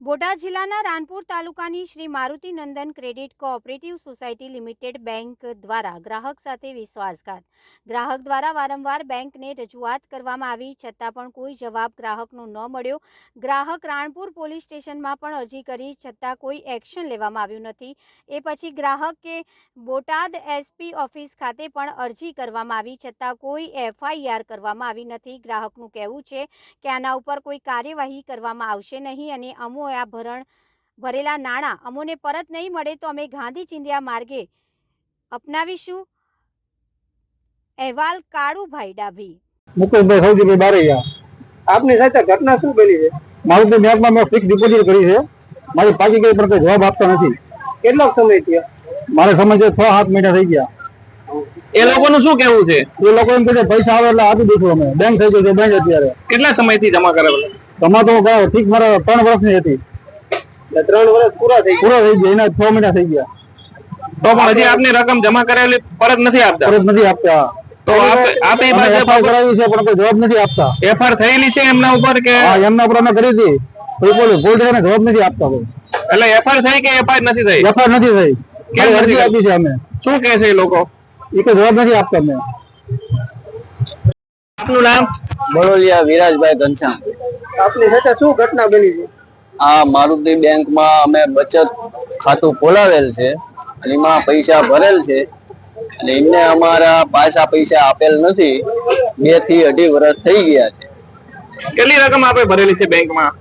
બોટાદ જિલ્લાના રાનપુર તાલુકાની Shri Maruti Nandan credit cooperative society limited bank દ્વારા ગ્રાહક સાથે વિશ્વાસઘાત. ગ્રાહક દ્વારા વારંવાર બેંકને રજૂઆત કરવામાં આવી છતાં પણ કોઈ જવાબ ગ્રાહકનો ન મળ્યો. ગ્રાહક રાણપુર પોલીસ સ્ટેશનમાં પણ અરજી કરી છતાં કોઈ એક્શન લેવામાં આવ્યું નથી. એ પછી ગ્રાહકે બોટાદ એસપી ઓફિસ ખાતે પણ અરજી કરવામાં આવી છતાં કોઈ એફઆઈઆર કરવામાં આવી નથી. ગ્રાહકનું કહેવું છે કે આના ઉપર કોઈ કાર્યવાહી કરવામાં આવશે નહીં અને અમો આ ભરણ ભરેલા નાણાં અમોને પરત નહીં મળે તો અમે ગાંધી ચિંધ્યા માર્ગે અપનાવીશું. અહેવાલ કાળુભાઈ ડાભી. મુકેશભાઈ સૌજીભાઈ બારૈયા. આપની સાથે ઘટના શું બની છે? મારું તો બેંકમાં મેં ફિક્સ ડિપોઝિટ કરી છે. મારી પાકી ગઈ પણ કોઈ જવાબ આપતા નથી. કેટલો સમય થયો? મારે સમય છે છ સાત મહિના થઈ ગયા. એ લોકોનું શું કેવું છે? એ લોકો એમ કે પૈસા આવે એટલે આપી દઈશું અમે. બેંક થઈ ગઈ છે બેંક અત્યારે. કેટલા સમયથી જમા કરાવેલા તમારે તો ઠીક મારે ત્રણ વર્ષની હતી. ત્રણ વર્ષ પૂરા થઈ પૂરો થઈ ગયા એના છ મહિના થઈ ગયા. તો પણ હજી આપની રકમ જમા કરાવેલી પરત નથી આપતા? પરત નથી આપતા. તો આપ- આપે પાસે કરાવી છે પણ કોઈ જવાબ નથી આપતા. એફઆર થયેલી છે એમના ઉપર કે હા એમના પર અમે કરી હતી. કોઈ કોઈ પોલીસ જવાબ નથી આપતા કોઈ. એટલે એફઆર થઈ કે એફઆર નથી થઈ? એફઆઈઆર નથી થઈ. કેમ અરજી આપી છે અમે. શું કે છે એ લોકો? એ કોઈ જવાબ નથી આપતા અમે આપનું નામ? બરોલિયા વિરાજભાઈ ઘનશ્યામ. આપની સાથે શું ઘટના બની છે? આ મારુતિ બેંકમાં અમે બચત ખાતું ખોલાવેલ છે અને એમાં પૈસા ભરેલ છે. અને એમને અમારા પાછા પૈસા આપેલ નથી. બેથી અઢી વર્ષ થઈ ગયા છે. કેટલી રકમ આપે ભરેલી છે બેંકમાં?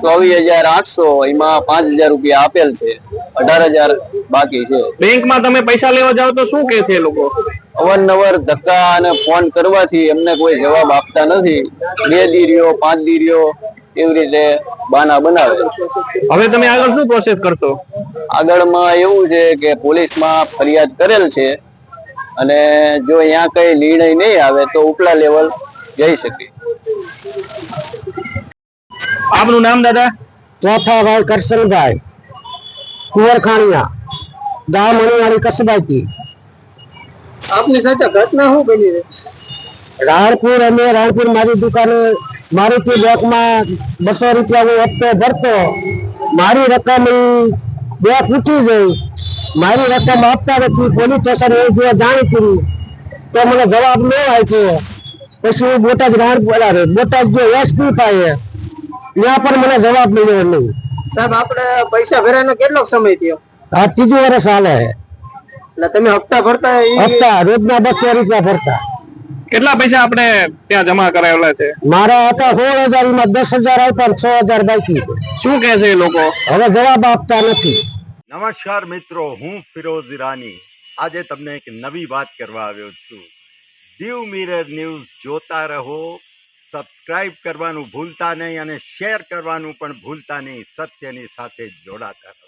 ચોવીસ હજાર આઠસો એમાં પાંચ હજાર રૂપિયા આપેલ છે. અઢાર હજાર બાકી છે. બેંકમાં તમે પૈસા લેવા જાઓ તો શું કે છે લોકો? અવારનવાર ધક્કા અને ફોન કરવાથી એમને કોઈ જવાબ આપતા નથી. બે દી રહ્યો પાંચ દી રહ્યો એવી રીતે બાના બનાવે. હવે તમે આગળ શું પ્રોસેસ કરશો? આગળમાં એવું છે કે પોલીસમાં ફરિયાદ કરેલ છે અને જો અહીંયા કઈ નિર્ણય નહીં આવે તો ઉપલા લેવલ જઈ શકે. આપનું નામ દાદા? ચોથા ભાઈ કરશનભાઈ કુંવરખાણીયા. ગામ મણીવાળી કસબાઈથી આપની સાથે ઘટના શું બની છે રાણપુર અમે રાણપુર મારી દુકાને મારુતિ બેંકમાં બસો રૂપિયા હું હપ્તો ભરતો. મારી રકમ બે ફૂટી ગઈ. મારી રકમ આપતા નથી. પોલીસ સ્ટેશન જો જાણ કરી તો મને જવાબ ન આપ્યો. પછી હું બોટાદ રાણપુર અલા, બોટાદ જો એસપી પાસે ત્યાં પણ મને જવાબ મળ્યો નહીં. સાહેબ આપણે પૈસા ભર્યાનો કેટલો સમય થયો? આ ત્રીજું વર્ષ હાલે છે. એટલે તમે હપ્તા ભરતા હપ્તા રોજના બસો રૂપિયા ભરતા. કેટલા પૈસા આપણે ત્યાં જમા કરાવેલા છે? મારા હતા સોળ હજારમાં દસ હજાર આવતા છ હજાર બાકી. શું કે છે એ લોકો? હવે જવાબ આપતા નથી. નમસ્કાર મિત્રો હું ફિરોઝ ઈરાની. આજે તમને એક નવી વાત કરવા આવ્યો છું. દીવ મિરર ન્યૂઝ જોતા રહો સબસ્ક્રાઇબ કરવાનું ભૂલતા નહીં અને શેર કરવાનું પણ ભૂલતા નહીં સત્યની સાથે જોડાતા રહો.